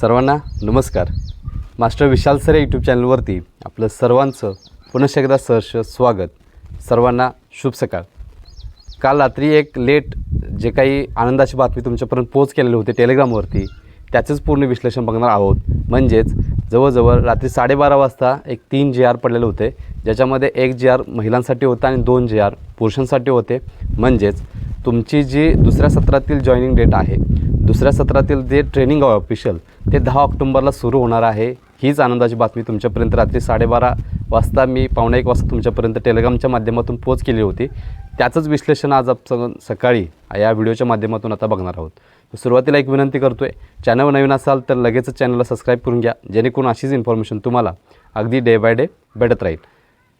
सर्वांना नमस्कार. Master Vishal sir या यूट्यूब चॅनलवरती आपलं सर्वांचं पुनश एकदा सहर्ष स्वागत. सर्वांना शुभ सकाळ. काल रात्री एक लेट जे काही आनंदाची बातमी तुमच्यापर्यंत पोच केलेली होती टेलिग्रामवरती त्याचंच पूर्ण विश्लेषण बघणार आहोत. म्हणजेच जवळजवळ रात्री साडेबारा वाजता एक तीन जे आर पडलेले होते ज्याच्यामध्ये एक जे आर महिलांसाठी होता आणि दोन जे आर पुरुषांसाठी होते. म्हणजेच तुमची जी दुसऱ्या सत्रातील जॉईनिंग डेट आहे दुसऱ्या सत्रातील जे ट्रेनिंग आहे ऑफिशियल ते दहा ऑक्टोंबरला सुरू होणार आहे. हीच आनंदाची बातमी तुमच्यापर्यंत रात्री साडेबारा वाजता मी पावणे एक वाजता तुमच्यापर्यंत टेलिग्रामच्या माध्यमातून पोच केली होती. त्याचंच विश्लेषण आज आपण सकाळी या व्हिडिओच्या माध्यमातून आता बघणार आहोत. सुरुवातीला एक विनंती करतो आहे चॅनल नवीन असाल तर लगेचच चॅनलला सबस्क्राईब करून घ्या जेणेकरून अशीच इन्फॉर्मेशन तुम्हाला अगदी डे बाय डे भेटत राहील.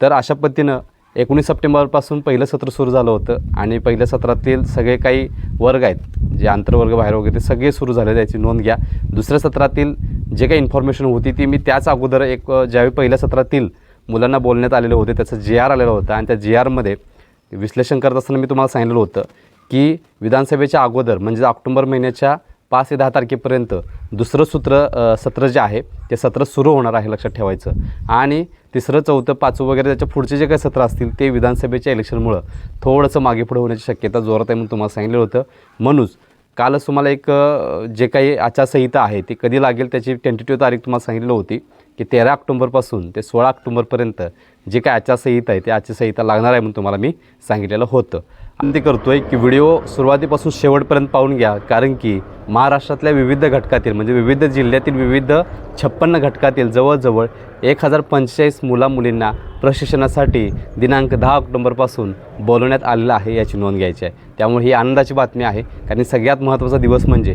तर अशा पद्धतीनं एकोणीस सप्टेंबरपासून पहिलं सत्र सुरू झालं होतं आणि पहिल्या सत्रातील सगळे काही वर्ग आहेत जे आंतरवर्ग बाहेर वगैरे ते सगळे सुरू झाले त्याची नोंद घ्या. दुसऱ्या सत्रातील जे काही इन्फॉर्मेशन होती ती मी त्याच अगोदर एक ज्यावेळी पहिल्या सत्रातील मुलांना बोलण्यात आलेलं होते त्याचं जे आर आलेलं होतं आणि त्या जे आरमध्ये विश्लेषण करत असताना मी तुम्हाला सांगितलं होतं की विधानसभेच्या अगोदर म्हणजे ऑक्टोबर महिन्याच्या पाच ते दहा तारखेपर्यंत दुसरं सूत्र सत्र जे आहे ते सत्र सुरू होणार आहे लक्षात ठेवायचं. आणि तिसरं चौथं पाचवं वगैरे त्याच्या पुढचे जे काही सत्र असतील ते विधानसभेच्या इलेक्शनमुळं थोडंसं मागे पुढे होण्याची शक्यता जोरात आहे म्हणून तुम्हाला सांगितलं होतं. म्हणूनच कालच तुम्हाला एक जे काही आचारसंहिता आहे ती कधी लागेल त्याची टेंटेटिव्ह तारीख तुम्हाला सांगितली होती की तेरा ऑक्टोंबरपासून ते सोळा ऑक्टोंबरपर्यंत जे काही आचारसंहिता आहे ते आचारसंहिता लागणार आहे म्हणून तुम्हाला मी सांगितलेलं होतं. विनंती ते करतो आहे की व्हिडिओ सुरुवातीपासून शेवटपर्यंत पाहून घ्या कारण की महाराष्ट्रातल्या विविध घटकातील म्हणजे विविध जिल्ह्यातील विविध छप्पन्न घटकातील जवळजवळ एक हजार पंचेचाळीस मुला मुलींना प्रशिक्षणासाठी दिनांक दहा ऑक्टोबरपासून बोलवण्यात आलेलं आहे याची नोंद घ्यायची आहे. त्यामुळे ही आनंदाची बातमी आहे कारण सगळ्यात महत्त्वाचा दिवस म्हणजे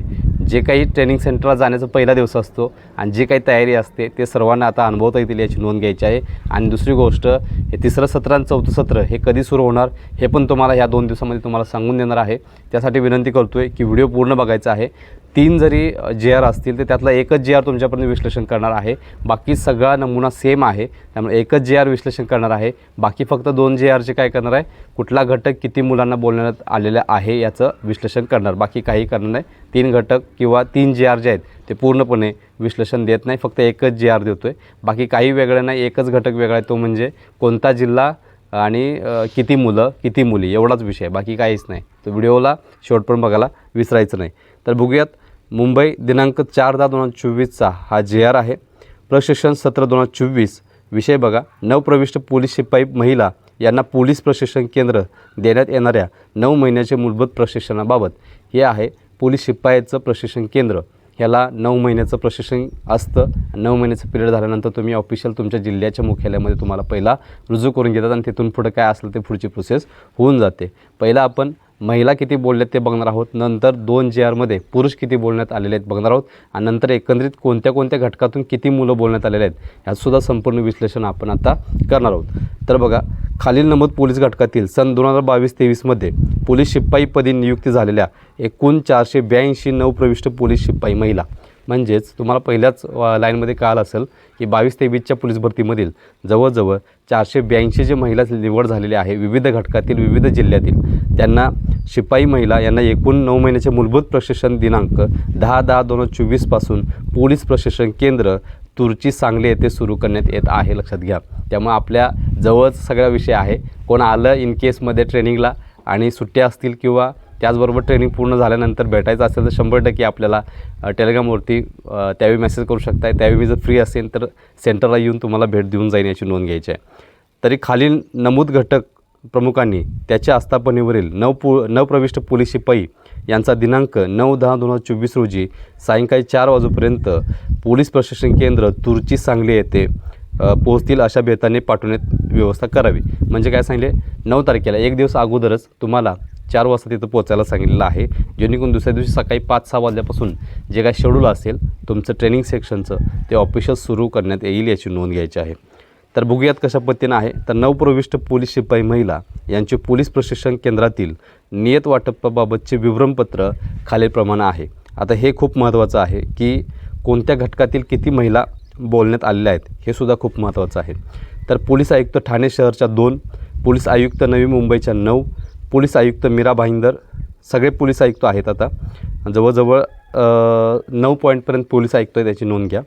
जे काही ट्रेनिंग सेंटरला जाण्याचा पहिला दिवस असतो आणि जी काही तयारी असते ते सर्वांना आता अनुभवता येतील याची नोंद घ्यायची आहे. आणि दुसरी गोष्ट हे तिसरं सत्र आणि चौथं सत्र हे कधी सुरू होणार हे पण तुम्हाला ह्या दोन दिवसामध्ये तुम्हाला सांगून देणार आहे. त्यासाठी विनंती करतो आहे की व्हिडिओ पूर्ण बघायचा आहे. तीन जरी जे आर असतील तर त्यातला एकच जे आर तुमच्यापर्यंत विश्लेषण करणार आहे. बाकी सगळा नमुना सेम आहे. त्यामुळे एकच जे आर विश्लेषण करणार आहे. बाकी फक्त दोन जे आरचे काय करणार आहे? कुठला घटक किती मुलांना बोलण्यात आलेलं आहे याचं विश्लेषण करणार. बाकी काही करणार नाही. तीन घटक किंवा तीन जे आर जे आहेत ते पूर्णपणे विश्लेषण देत नाही. फक्त एकच जे आर देतो आहे बाकी काही वेगळं नाही. एकच घटक वेगळा आहे तो म्हणजे कोणता जिल्हा आणि किती मुलं किती मुली एवढाच विषय बाकी काहीच नाही. तर व्हिडिओला शेवटपर्यंत बघायला विसरायचं नाही. तर बघूयात मुंबई दिनांक चार दहा दोन हजार चोवीसचा हा जे आर आहे. प्रशिक्षण सत्र दोन हजार चोवीस विषय बघा. नवप्रविष्ट पोलीस शिपाई महिला यांना पोलीस प्रशिक्षण केंद्र देण्यात येणाऱ्या नऊ महिन्याचे मूलभूत प्रशिक्षणाबाबत. हे आहे पोलीस शिपायाचं प्रशिक्षण केंद्र. ह्याला नऊ महिन्याचं प्रशिक्षण असतं. नऊ महिन्याचं पिरियड झाल्यानंतर तुम्ही ऑफिशियल तुमच्या जिल्ह्याच्या मुख्यालयामध्ये तुम्हाला पहिला रुजू करून घेतात आणि तिथून पुढं काय असलं ते पुढची प्रोसेस होऊन जाते. पहिला आपण महिला किती बोलल्यात ते बघणार आहोत. नंतर दोन जे आरमध्ये पुरुष किती बोलण्यात आलेले आहेत बघणार आहोत. आणि नंतर एकंदरीत कोणत्या कोणत्या घटकातून किती मुलं बोलण्यात आलेले आहेत ह्यासुद्धा संपूर्ण विश्लेषण आपण आता करणार आहोत. तर बघा खालील नमूद पोलीस घटकातील सन दोन हजार बावीस तेवीसमध्ये पोलीस शिपाईपदी नियुक्ती झालेल्या एकूण चारशे ब्याऐंशी नवप्रविष्ट पोलीस शिपाई महिला. म्हणजेच तुम्हाला पहिल्याच लाईनमध्ये कळालं असेल की बावीस तेवीसच्या पोलीस भरतीमधील जवळजवळ चारशे ब्याऐंशी जे महिला निवड झालेली आहे विविध घटकातील विविध जिल्ह्यातील त्यांना शिपाई महिला यांना एकूण नऊ महिन्याचे मूलभूत प्रशिक्षण दिनांक दहा दहा दोन हजार चोवीसपासून पोलीस प्रशिक्षण केंद्र तुर्ची सांगली येथे सुरू करण्यात येत आहे. लक्षात घ्या. त्यामुळे आपल्या जवळच सगळा विषय आहे. कोण आलं इन केसमध्ये ट्रेनिंगला आणि सुट्ट्या असतील किंवा त्याचबरोबर ट्रेनिंग पूर्ण झाल्यानंतर भेटायचं असेल तर शंभर टक्के आपल्याला टेलिग्रामवरती त्यावेळी मेसेज करू शकताय. त्यावेळी मी जर फ्री असेल तर सेंटरला येऊन तुम्हाला भेट देऊन जाईन याची नोंद घ्यायची आहे. तरी खालील नमूद घटक प्रमुखांनी त्याच्या आस्थापनेवरील नवपु नवप्रविष्ट पोलीस शिपाई यांचा दिनांक नऊ दहा दोन हजार चोवीस रोजी सायंकाळी चार वाजेपर्यंत पोलीस प्रशिक्षण केंद्र तुर्ची सांगली येथे पोहोचतील अशा बेताने पाठवण्यात व्यवस्था करावी. म्हणजे काय सांगले? नऊ तारखेला एक दिवस अगोदरच तुम्हाला चार वाजता तिथं पोचायला सांगितलेलं आहे. जेणेकरून दुसऱ्या दिवशी सकाळी पाच सहा वाजल्यापासून जे काय शेड्यूल असेल तुमचं ट्रेनिंग सेक्शनचं ते ऑफिशियल सुरू करण्यात येईल याची नोंद घ्यायची आहे. तर बघूयात कशा पद्धतीनं आहे. तर नवप्रविष्ट पोलीस शिपाई महिला यांचे पोलीस प्रशिक्षण केंद्रातील नियत वाटपाबाबतचे विवरणपत्र खालीलप्रमाणे आहे. आता हे खूप महत्त्वाचं आहे की कोणत्या घटकातील किती महिला बोलण्यात आलेल्या आहेत हे सुद्धा खूप महत्त्वाचं आहे. तर पोलीस आयुक्त ठाणे शहरच्या दोन पोलीस आयुक्त नवी मुंबईच्या नऊ पोलीस आयुक्त मीरा भाईंदर सगळे पोलीस आयुक्त आहेत आता. जवळजवळ नऊ पॉईंटपर्यंत पोलीस आयुक्त आहे त्याची नोंद घ्या.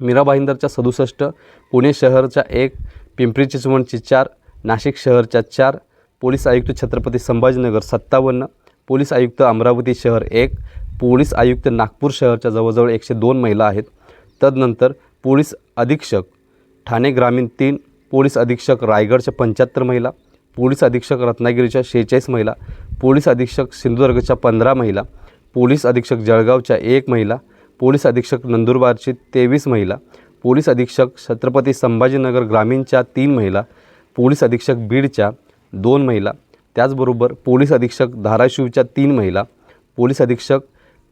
मीरा भाईंदरच्या सदुसष्ट पुणे शहरच्या एक पिंपरी चिंचवडची चार नाशिक शहरच्या चार पोलीस आयुक्त छत्रपती संभाजीनगर सत्तावन्न पोलीस आयुक्त अमरावती शहर एक पोलीस आयुक्त नागपूर शहरच्या जवळजवळ एकशे दोन महिला आहेत. तदनंतर पोलीस अधीक्षक ठाणे ग्रामीण तीन पोलीस अधीक्षक रायगडच्या पंच्याहत्तर महिला पोलीस अधीक्षक रत्नागिरीच्या शेहेचाळीस महिला पोलीस अधीक्षक सिंधुदुर्गच्या पंधरा महिला पोलीस अधीक्षक जळगावच्या एक महिला पोलीस अधीक्षक नंदुरबारची तेवीस महिला पोलीस अधीक्षक छत्रपती संभाजीनगर ग्रामीणच्या तीन महिला पोलीस अधीक्षक बीडच्या दोन महिला त्याचबरोबर पोलीस अधीक्षक धाराशिवच्या तीन महिला पोलीस अधीक्षक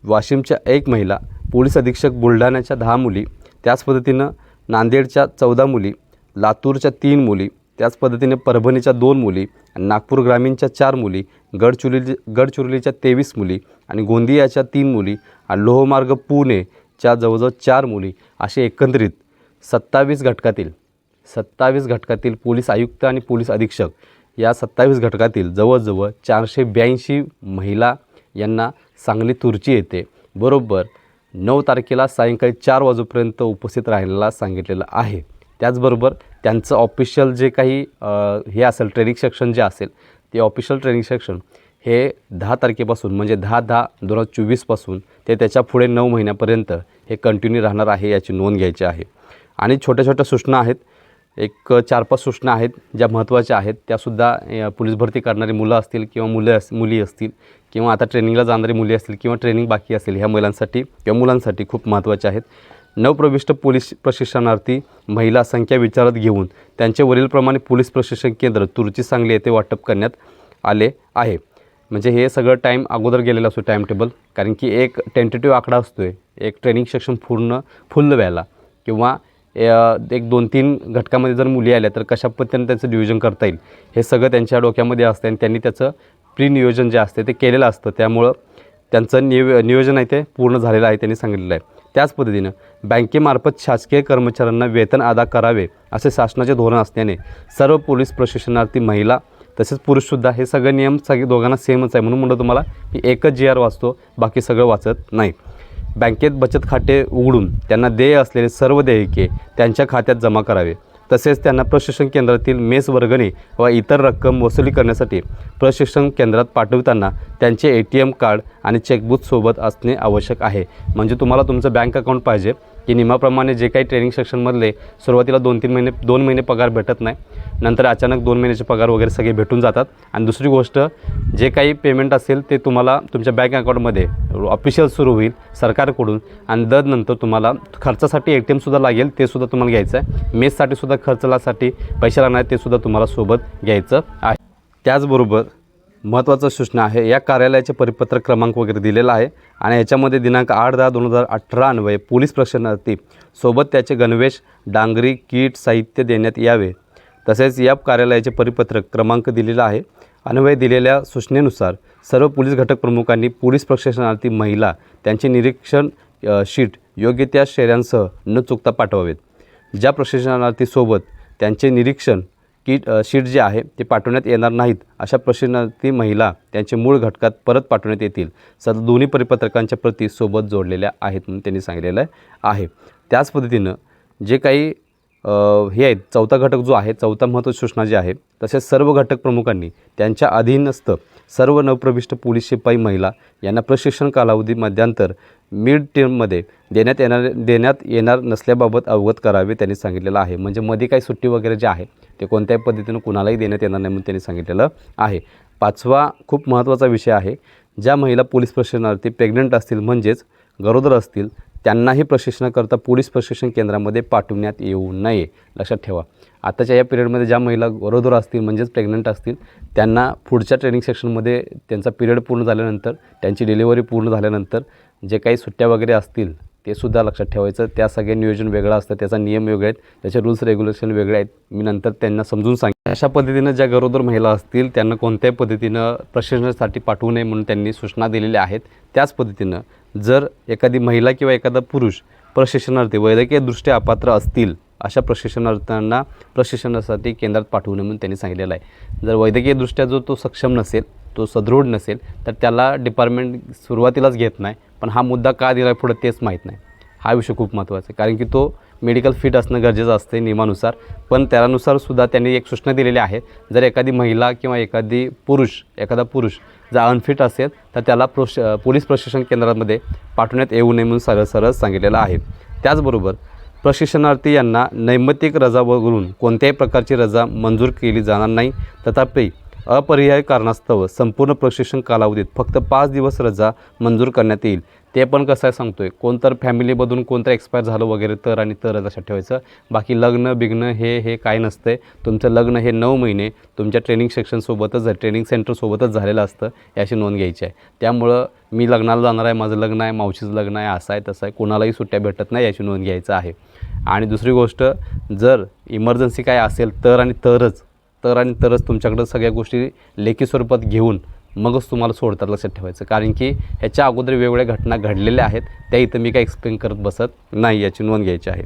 वाशिमच्या एक महिला पोलीस अधीक्षक बुलढाण्याच्या दहा मुली त्याच पद्धतीनं नांदेडच्या चौदा मुली लातूरच्या तीन मुली त्याच पद्धतीने परभणीच्या दोन मुली आणि नागपूर ग्रामीणच्या चार मुली गडचिरोली गडचिरोलीच्या तेवीस मुली आणि गोंदियाच्या तीन मुली आणि लोहमार्ग पुणेच्या जवळजवळ चार मुली असे एकंदरीत सत्तावीस घटकातील सत्तावीस घटकातील पोलीस आयुक्त आणि पोलीस अधीक्षक या सत्तावीस घटकातील जवळजवळ चारशे ब्याऐंशी महिला यांना सांगली तुर्ची येते बरोबर नऊ तारखेला सायंकाळी चार वाजेपर्यंत उपस्थित राहायला सांगितलेलं आहे. त्याचबरोबर त्यांचं ऑफिशियल जे काही हे असेल ट्रेनिंग सेक्शन जे असेल ते ऑफिशियल ट्रेनिंग सेक्शन हे दहा तारखेपासून म्हणजे दहा दहा दोन हजार चोवीसपासून ते त्याच्या पुढे नऊ महिन्यापर्यंत हे कंटिन्यू राहणार आहे याची नोंद घ्यायची आहे. आणि छोट्या छोट्या सूचना आहेत. एक चार पाच सूचना आहेत ज्या महत्त्वाच्या आहेत. त्यासुद्धा पोलीस भरती करणारी मुलं असतील किंवा मुलं अस मुली असतील किंवा आता ट्रेनिंगला जाणारी मुली असतील किंवा ट्रेनिंग बाकी असेल ह्या महिलांसाठी किंवा मुलांसाठी खूप महत्त्वाच्या आहेत. नवप्रविष्ट पोलीस प्रशिक्षणार्थी महिला संख्या विचारात घेऊन त्यांचे वरीलप्रमाणे पोलीस प्रशिक्षण केंद्र तुर्ची सांगली येथे वाटप करण्यात आले आहे. म्हणजे हे सगळं टाईम अगोदर गेलेलं असतो टाईम टेबल कारण की एक टेंटेटिव्ह आकडा असतो आहे एक ट्रेनिंग सेक्शन पूर्ण फुल व्हायला. किंवा एक दोन तीन घटकामध्ये जर मुली आल्या तर कशा पद्धतीने त्यांचं नियोजन करता येईल? हे सगळं त्यांच्या डोक्यामध्ये असतं आणि त्यांनी त्याचं प्री नियोजन जे असते ते केलेलं असतं. त्यामुळं त्यांचं नियो नियोजन आहे ते पूर्ण झालेलं आहे त्यांनी सांगितलेलं आहे. त्याच पद्धतीनं बँकेमार्फत शासकीय कर्मचाऱ्यांना वेतन अदा करावे असे शासनाचे धोरण असल्याने सर्व पोलीस प्रशिक्षणार्थी महिला तसेच पुरुषसुद्धा हे सगळे नियम सगळे दोघांना सेमच आहे. म्हणून म्हणलं तुम्हाला मी एकच जी आर वाचतो बाकी सगळं वाचत नाही. बँकेत बचत खाते उघडून त्यांना देय असलेले सर्व देयके त्यांच्या खात्यात जमा करावे. तसेच त्यांना प्रशिक्षण केंद्रातील मेस वर्गणी व इतर रक्कम वसुली करण्यासाठी प्रशिक्षण केंद्रात पाठवताना त्यांचे ए टी एम कार्ड आणि चेकबुक सोबत असणे आवश्यक आहे. म्हणजे तुम्हाला तुमचं बँक अकाउंट पाहिजे की नियमाप्रमाणे जे काही ट्रेनिंग सेक्शनमधले सुरुवातीला दोन तीन महिने दोन महिने पगार भेटत नाही. नंतर अचानक दोन महिन्याचे पगार वगैरे सगळे भेटून जातात. आणि दुसरी गोष्ट जे काही पेमेंट असेल ते तुम्हाला तुमच्या बँक अकाउंटमध्ये ऑफिशियल सुरू होईल सरकारकडून. आणि दर नंतर तुम्हाला खर्चासाठी ए टी एमसुद्धा लागेल ते सुद्धा तुम्हाला घ्यायचं आहे. मेससाठी सुद्धा खर्चासाठी पैसे लागणार ते सुद्धा तुम्हाला सोबत घ्यायचं आहे. त्याचबरोबर महत्त्वाचं सूचना आहे या कार्यालयाचे परिपत्रक क्रमांक वगैरे दिलेला आहे. आणि याच्यामध्ये दिनांक आठ दहा दोन हजार अठरा अन्वये पोलीस प्रशिक्षणार्थी सोबत त्याचे गणवेश डांगरी किट साहित्य देण्यात यावे. तसेच या कार्यालयाचे परिपत्रक क्रमांक दिलेला आहे. अन्वय दिलेल्या सूचनेनुसार सर्व पोलीस घटक प्रमुखांनी पोलीस प्रशिक्षणार्थी महिला त्यांचे निरीक्षण शीट योग्य त्या शेऱ्यांसह न चुकता पाठवावेत. ज्या प्रशिक्षणार्थीसोबत त्यांचे निरीक्षण किट शीट जे आहे ते पाठवण्यात येणार नाहीत अशा प्रशिक्षणार्थी महिला त्यांचे मूळ घटकात परत पाठवण्यात येतील. सर दोन्ही परिपत्रकांच्या प्रती सोबत जोडलेल्या आहेत म्हणून त्यांनी सांगितलेलं आहे. त्याच पद्धतीनं जे काही हे आहेत चौथा घटक जो आहे चौथा महत्त्व सूचना जी आहे तसेच सर्व घटक प्रमुखांनी त्यांच्या अधीनस्थ सर्व नवप्रविष्ट पोलीस शिपाई महिला यांना प्रशिक्षण कालावधी मध्यांतर मिड टर्ममध्ये देण्यात येणार देण्यात येणार नसल्याबाबत अवगत करावे त्यांनी सांगितलेलं आहे. म्हणजे मध्ये काही सुट्टी वगैरे जे आहे ते कोणत्याही पद्धतीनं कुणालाही देण्यात येणार नाही म्हणून त्यांनी सांगितलेलं आहे. पाचवा खूप महत्त्वाचा विषय आहे ज्या महिला पोलीस प्रशिक्षणार्थी प्रेग्नंट असतील म्हणजेच गरोदर असतील त्यांनाही प्रशिक्षणाकरता पोलीस प्रशिक्षण केंद्रामध्ये पाठवण्यात येऊ नये. लक्षात ठेवा. आताच्या या पिरियडमध्ये ज्या महिला गरोदर असतील म्हणजेच प्रेग्नंट असतील त्यांना पुढच्या ट्रेनिंग सेक्शनमध्ये त्यांचा पिरियड पूर्ण झाल्यानंतर त्यांची डिलिव्हरी पूर्ण झाल्यानंतर जे काही सुट्ट्या वगैरे असतील ते सुद्धा लक्षात ठेवायचं. त्या सगळे नियोजन वेगळं असतं त्याचा नियम वेगळे आहेत त्याचे रूल्स रेग्युलेशन वेगळे आहेत. मी नंतर त्यांना समजून सांगेन. अशा पद्धतीनं ज्या गरोदर महिला असतील त्यांना कोणत्याही पद्धतीनं प्रशिक्षणासाठी पाठवू नये म्हणून त्यांनी सूचना दिलेल्या आहेत. त्याच पद्धतीनं जर एखादी महिला किंवा एखादा पुरुष प्रशिक्षणार्थी वैद्यकीयदृष्ट्या अपात्र असतील अशा प्रशिक्षणार्थ्यांना प्रशिक्षणासाठी केंद्रात पाठवू नये म्हणून त्यांनी सांगितलेलं आहे. जर वैद्यकीयदृष्ट्या जो तो सक्षम नसेल तो सदृढ नसेल तर त्याला डिपार्टमेंट सुरुवातीलाच घेत नाही. पण हा मुद्दा का दिला आहे पुढं तेच माहीत नाही. हा विषय खूप महत्त्वाचा आहे. कारण की तो मेडिकल फिट असणं गरजेचं असते नियमानुसार. पण त्यानुसार सुद्धा त्यांनी एक सूचना दिलेली आहे जर एखादी महिला किंवा एखादी पुरुष एखादा पुरुष जर अनफिट असेल तर त्याला प्रोश पोलीस प्रशिक्षण केंद्रामध्ये पाठवण्यात येऊ नये म्हणून सरळ सरळ सांगितलेलं आहे. त्याचबरोबर प्रशिक्षणार्थी यांना नैमित्तिक रजा वगळून कोणत्याही प्रकारची रजा मंजूर केली जाणार नाही. तथापि अपरिहार्य कारणास्तव संपूर्ण प्रशिक्षण कालावधीत फक्त पाच दिवस रजा मंजूर करण्यात येईल. ते पण कसं आहे सांगतोय. कोणतर फॅमिलीमधून कोणतं एक्सपायर झालं वगैरे तर आणि तर लक्षात ठेवायचं. बाकी लग्न बिग्न हे हे काय नसतंय तुमचं लग्न हे नऊ महिने तुमच्या ट्रेनिंग सेक्शनसोबतच ट्रेनिंग सेंटरसोबतच झालेलं असतं. याची नोंद घ्यायची आहे. त्यामुळं मी लग्नाला जाणार आहे. माझं लग्न आहे. मावशीचं लग्न आहे. असं आहे तसं आहे. कोणालाही सुट्ट्या भेटत नाही याची नोंद घ्यायचं आहे. आणि दुसरी गोष्ट जर इमर्जन्सी काय असेल तर आणि तरच तर आणि तरच तुमच्याकडं सगळ्या गोष्टी लेखी स्वरूपात घेऊन मगच तुम्हाला सोडतात लक्षात ठेवायचं. कारण की ह्याच्या अगोदर वेगवेगळ्या घटना घडलेल्या आहेत. त्या इथं मी काय एक्सप्लेन करत बसत नाही याची नोंद घ्यायची आहे.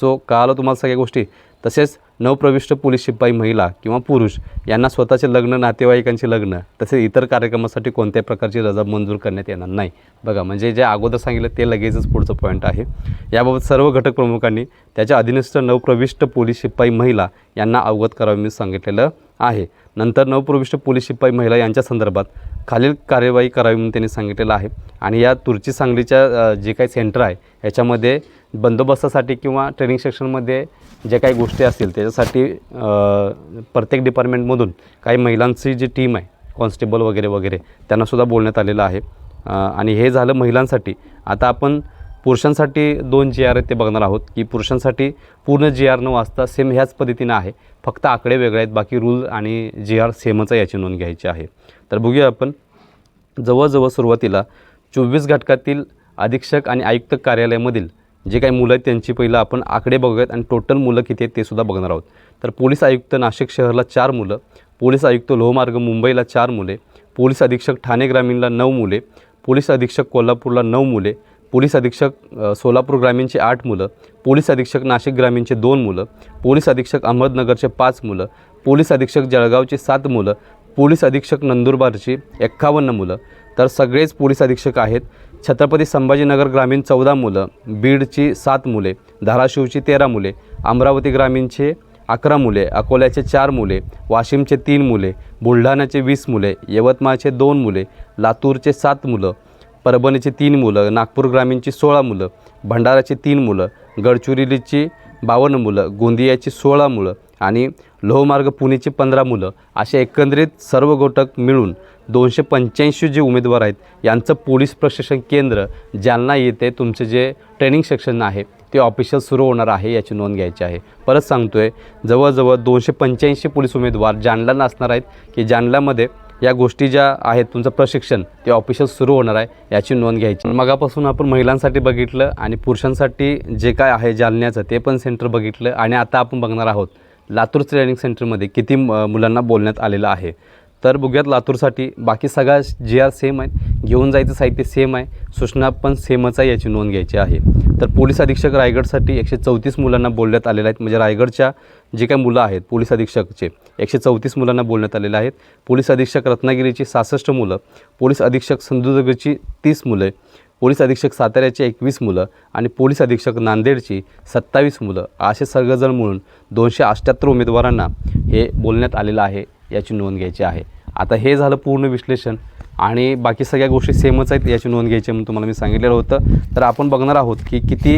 सो कळालं तुम्हाला सगळ्या गोष्टी तसेच नवप्रविष्ट पोलीस शिपाई महिला किंवा पुरुष यांना स्वतःचे लग्न नातेवाईकांचे लग्न तसेच इतर कार्यक्रमासाठी कोणत्याही प्रकारची रजा मंजूर करण्यात येणार नाही. बघा म्हणजे जे अगोदर सांगितलं ते लगेचच पुढचं पॉईंट आहे. याबाबत सर्व घटक प्रमुखांनी त्याच्या अधीनस्थ नवप्रविष्ट पोलीस शिपाई महिला यांना अवगत करावे मी सांगितलेलं आहे. नंतर नवप्रविष्ट पोलीस शिपाई महिला यांच्या संदर्भात खालील कार्यवाही करावी म्हणून त्यांनी सांगितलेलं आहे. आणि या तुर्ची सांगलीच्या जे काही सेंटर आहे याच्यामध्ये बंदोबस्तासाठी किंवा ट्रेनिंग सेक्शनमध्ये जे काही गोष्टी असतील त्याच्यासाठी प्रत्येक डिपार्टमेंटमधून काही महिलांची जी टीम आहे कॉन्स्टेबल वगैरे वगैरे त्यांनासुद्धा बोलण्यात आलेलं आहे. आणि हे झालं महिलांसाठी. आता आपण पुरुषांसाठी दोन जी आर आहेत ते बघणार आहोत की पुरुषांसाठी पूर्ण जी आर न वाचता सेम ह्याच पद्धतीनं आहे. फक्त आकडे वेगळे आहेत बाकी रूल आणि जी आर सेमच आहे याची नोंद घ्यायची आहे. तर बघूया आपण जवळजवळ सुरुवातीला चोवीस घटकातील अधीक्षक आणि आयुक्त कार्यालयामधील जे काही मुलं आहेत त्यांची पहिलं आपण आकडे बघूयात आणि टोटल मुलं किती आहेत ते सुद्धा बघणार आहोत. तर पोलीस आयुक्त नाशिक शहरला चार मुलं पोलीस आयुक्त लोहमार्ग मुंबईला चार मुले पोलीस अधीक्षक ठाणे ग्रामीणला नऊ मुले पोलीस अधीक्षक कोल्हापूरला नऊ मुले पोलीस अधीक्षक सोलापूर ग्रामीणचे आठ मुलं पोलीस अधीक्षक नाशिक ग्रामीणचे दोन मुलं पोलीस अधीक्षक अहमदनगरचे पाच मुलं पोलीस अधीक्षक जळगावचे सात मुलं पोलीस अधीक्षक नंदुरबारची एक्कावन्न मुलं. तर सगळेच पोलीस अधीक्षक आहेत. छत्रपती संभाजीनगर ग्रामीण चौदा मुलं बीडची सात मुले धाराशिवची तेरा मुले अमरावती ग्रामीणचे अकरा मुले अकोल्याचे चार मुले वाशिमचे तीन मुले बुलढाण्याचे वीस मुले यवतमाळचे दोन मुले लातूरचे सात मुलं परभणीची तीन मुलं नागपूर ग्रामीणची सोळा मुलं भंडाराची तीन मुलं गडचिरोलीची बावन्न मुलं गोंदियाची सोळा मुलं आणि लोहमार्ग पुणेची पंधरा मुलं असे एकंदरीत सर्व घटक मिळून दोनशे पंच्याऐंशी जे उमेदवार आहेत यांचं पोलीस प्रशिक्षण केंद्र जालना येथे तुमचे जे ट्रेनिंग सेक्शन आहे ते ऑफिशियल सुरू होणार आहे याची नोंद घ्यायची आहे. परत सांगतोय जवळजवळ दोनशे पंच्याऐंशी पोलीस उमेदवार जालन्याला असणार आहेत की जालन्यामध्ये या गोष्टी ज्या आहेत तुमचं प्रशिक्षण ते ऑफिशियल सुरू होणार आहे याची नोंद घ्यायची मगापासून आपण महिलांसाठी बघितलं आणि पुरुषांसाठी जे काय आहे जालन्याचं ते पण सेंटर बघितलं आणि आता आपण बघणार आहोत. लातूर ट्रेनिंग सेंटरमध्ये किती मुलांना बोलण्यात आलेलं आहे. तर बघूयात लातूरसाठी. बाकी सगळ्या जी आर सेम आहेत. घेऊन जायचं साहित्य सेम आहे. सूचना पण सेमच आहे याची नोंद घ्यायची आहे. तर पोलीस अधीक्षक रायगडसाठी एकशे चौतीस मुलांना बोलण्यात आलेल्या आहेत म्हणजे रायगडच्या जे काही मुलं आहेत पोलीस अधीक्षकचे एकशे चौतीस मुलांना बोलण्यात आलेले आहेत पोलीस अधीक्षक रत्नागिरीची सहासष्ट मुलं पोलीस अधीक्षक सिंधुदुर्गची तीस मुलं पोलीस अधीक्षक साताऱ्याचे एकवीस मुलं आणि पोलीस अधीक्षक नांदेडची सत्तावीस मुलं असे सर्वजण मिळून दोनशे अठ्ठ्याहत्तर उमेदवारांना हे बोलण्यात आलेलं आहे याची नोंद घ्यायची आहे. आता हे झालं पूर्ण विश्लेषण आणि बाकी सगळ्या गोष्टी सेमच आहेत याची नोंद घ्यायची म्हणून तुम्हाला मी सांगितलेलं होतं. तर आपण बघणार आहोत की किती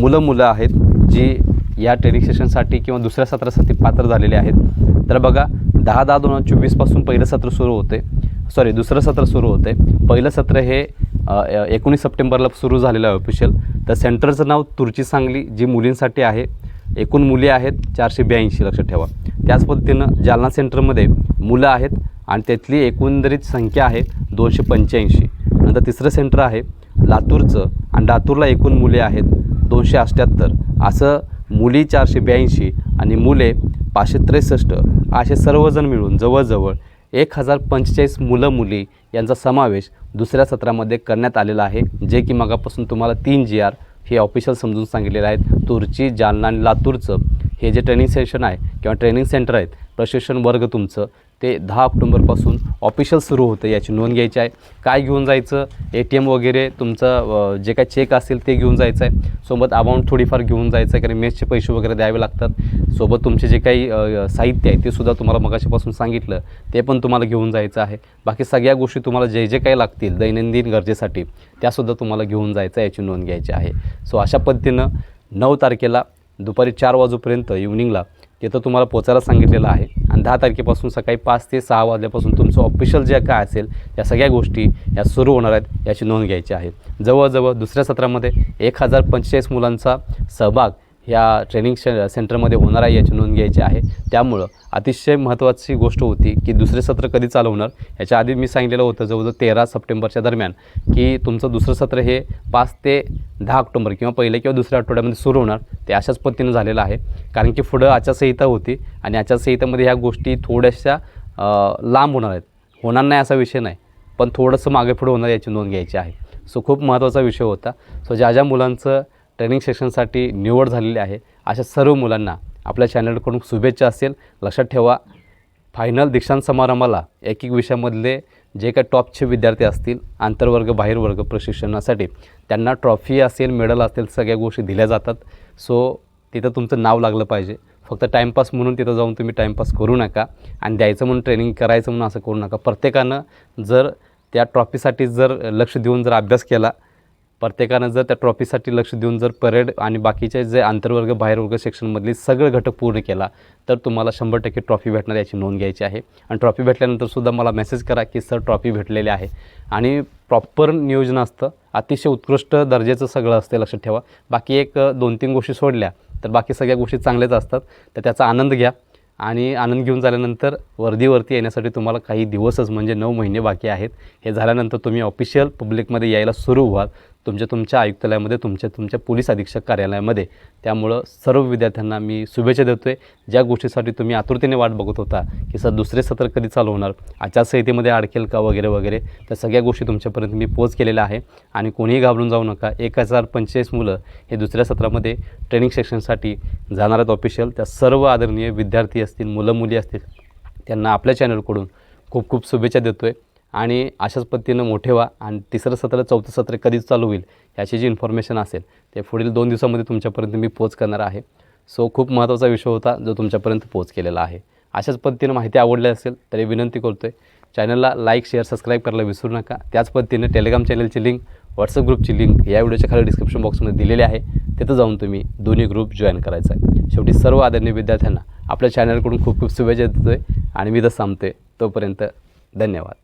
मुलं मुलं आहेत जी या ट्रेनिंग सेशनसाठी किंवा दुसऱ्या सत्रासाठी पात्र झालेले आहेत. तर बघा दहा दहा दोन हजार चोवीसपासून पहिलं सत्र सुरू होते. सॉरी दुसरं सत्र सुरू होते. पहिलं सत्र हे एकोणीस सप्टेंबरला सुरू झालेलं आहे ऑफिशियल तर सेंटरचं नाव तुर्ची सांगली जी मुलींसाठी आहे. एकूण मुली आहेत चारशे ब्याऐंशी लक्षात ठेवा. त्याच पद्धतीनं जालना सेंटरमध्ये मुलं आहेत आणि त्यातली एकंदरीत संख्या आहे दोनशे पंच्याऐंशी. नंतर तिसरं सेंटर आहे लातूरचं आणि लातूरला एकूण मुले आहेत दोनशे अठ्ठ्याहत्तर असं मुली चारशे ब्याऐंशी आणि मुले पाचशे त्रेसष्ट असे सर्वजण मिळून जवळजवळ एक हजार पंचेचाळीस मुलं मुली यांचा समावेश दुसऱ्या सत्रामध्ये करण्यात आलेलं आहे जे की मगापासून तुम्हाला तीन जी आर हे ऑफिशियल समजून सांगितलेलं आहेत. तुरची जालना आणि लातूरचं हे जे ट्रेनिंग सेशन आहे किंवा ट्रेनिंग सेंटर आहेत प्रशिक्षण वर्ग तुमचं ते दहा ऑक्टोंबरपासून ऑफिशियल सुरू होतं याची नोंद घ्यायची आहे. काय घेऊन जायचं? ए टी एम वगैरे तुमचं जे काय चेक असेल ते घेऊन जायचं आहे सोबत अमाऊंट थोडीफार घेऊन जायचं आहे कारण मेसचे पैसे वगैरे द्यावे लागतात. सोबत तुमचे जे काही साहित्य आहे ते सुद्धा तुम्हाला मगाशीपासून सांगितलं. ते पण तुम्हाला घेऊन जायचं आहे. बाकी सगळ्या गोष्टी तुम्हाला जे जे काही लागतील दैनंदिन गरजेसाठी त्यासुद्धा तुम्हाला घेऊन जायचं आहे याची नोंद घ्यायची आहे. सो अशा पद्धतीनं नऊ तारखेला दुपारी चार वाजूपर्यंत इव्हनिंगला तिथं तुम्हाला पोचायला सांगितलेलं आहे. आणि दहा तारखेपासून सकाळी पाच ते सहा वाजल्यापासून तुमचं ऑफिशियल जे काय असेल या सगळ्या गोष्टी या सुरू होणार आहेत याची नोंद घ्यायची आहे. जवळजवळ दुसऱ्या सत्रामध्ये एक हजार पंचेचाळीस मुलांचा सहभाग ह्या ट्रेनिंग से सेंटरमध्ये होणार आहे याची नोंद घ्यायची आहे. त्यामुळं अतिशय महत्त्वाची गोष्ट होती की दुसरे सत्र कधी चालू होणार याच्या आधी मी सांगितलेलं होतं जवळजवळ तेरा सप्टेंबरच्या दरम्यान की तुमचं दुसरं सत्र हे पाच ते दहा ऑक्टोबर किंवा पहिल्या किंवा दुसऱ्या आठवड्यामध्ये सुरू होणार. ते अशाच पद्धतीनं झालेलं आहे. कारण की पुढं आचारसंहिता होती आणि आचारसंहितेमध्ये ह्या गोष्टी थोड्याशा लांब होणार आहेत. होणार नाही असा विषय नाही पण थोडंसं मागे पुढे होणार याची नोंद घ्यायची आहे. सो खूप महत्त्वाचा विषय होता. सो ज्या ज्या मुलांचं ट्रेनिंग सेशनसाठी निवड झालेली आहे. अशा सर्व मुलांना आपल्या चॅनलकडून शुभेच्छा असेल. लक्षात ठेवा फायनल दीक्षांत समारंभाला एक एक विषयामधले जे काही टॉपचे विद्यार्थी असतील आंतरवर्ग बाहेरवर्ग प्रशिक्षणासाठी त्यांना ट्रॉफी असेल मेडल असेल सगळ्या गोष्टी दिल्या जातात. सो तिथं तुमचं नाव लागलं पाहिजे. फक्त टाईमपास म्हणून तिथं जाऊन तुम्ही टाईमपास करू नका आणि द्यायचं म्हणून ट्रेनिंग करायचं म्हणून असं करू नका. प्रत्येकानं जर त्या ट्रॉफीसाठी जर लक्ष देऊन जर अभ्यास केला प्रत्येकानं जर त्या ट्रॉफीसाठी लक्ष देऊन जर परेड आणि बाकीचे जे आंतरवर्ग बाहेरवर्ग सेक्शनमधले सगळे घटक पूर्ण केला तर तुम्हाला शंभर टक्के ट्रॉफी भेटणार याची नोंद घ्यायची आहे. आणि ट्रॉफी भेटल्यानंतर सुद्धा मला मेसेज करा की सर ट्रॉफी भेटलेली आहे. आणि प्रॉपर नियोजन असतं. अतिशय उत्कृष्ट दर्जाचं सगळं असतं लक्षात ठेवा. बाकी एक दोन तीन गोष्टी सोडल्या तर बाकी सगळ्या गोष्टी चांगल्याच असतात. तर त्याचा आनंद घ्या. आणि आनंद घेऊन झाल्यानंतर वर्दीवरती येण्यासाठी तुम्हाला काही दिवसच म्हणजे नऊ महिने बाकी आहेत. हे झाल्यानंतर तुम्ही ऑफिशियल पब्लिकमध्ये यायला सुरू व्हाल. तुमच्या तुमच्या आयुक्तालयामध्ये तुमच्या तुमच्या पोलीस अधीक्षक कार्यालयामध्ये. त्यामुळं सर्व विद्यार्थ्यांना मी शुभेच्छा देतो आहे ज्या गोष्टीसाठी तुम्ही आतुरतेने वाट बघत होता की सर दुसरे सत्र कधी चालू होणार आचारसंहितेमध्ये अडकेल का वगैरे वगैरे त्या सगळ्या गोष्टी तुमच्यापर्यंत मी पोच केलेल्या आहे. आणि कोणीही घाबरून जाऊ नका. एक हजार पंचेचाळीस मुलं हे दुसऱ्या सत्रामध्ये ट्रेनिंग सेक्शनसाठी जाणार आहेत ऑफिशियल. त्या सर्व आदरणीय विद्यार्थी असतील मुलं मुली असतील त्यांना आपल्या चॅनलकडून खूप खूप शुभेच्छा देतो आहे आणि अशाच पद्धतीनं मोठे व्हा आणि तिसरं सत्र चौथं सत्र कधीच चालू होईल याची जी इन्फॉर्मेशन असेल ते पुढील दोन दिवसामध्ये तुमच्यापर्यंत मी पोच करणार आहे. सो खूप महत्त्वाचा विषय होता जो तुमच्यापर्यंत पोच केलेला आहे. अशाच पद्धतीनं माहिती आवडली असेल तरी विनंती करतो आहे चॅनलला लाईक शेअर सबस्क्राईब करायला विसरू नका. त्याच पद्धतीने टेलिग्राम चॅनलची लिंक व्हॉट्सअप ग्रुपची लिंक या व्हिडिओच्या खाली डिस्क्रिप्शन बॉक्समध्ये दिलेली आहे. तिथं जाऊन तुम्ही दोन्ही ग्रुप जॉईन करायचा आहे. शेवटी सर्व आदरणीय विद्यार्थ्यांना आपल्या चॅनलकडून खूप खूप शुभेच्छा देतो आहे आणि मी तर सांगतो आहे तोपर्यंत धन्यवाद.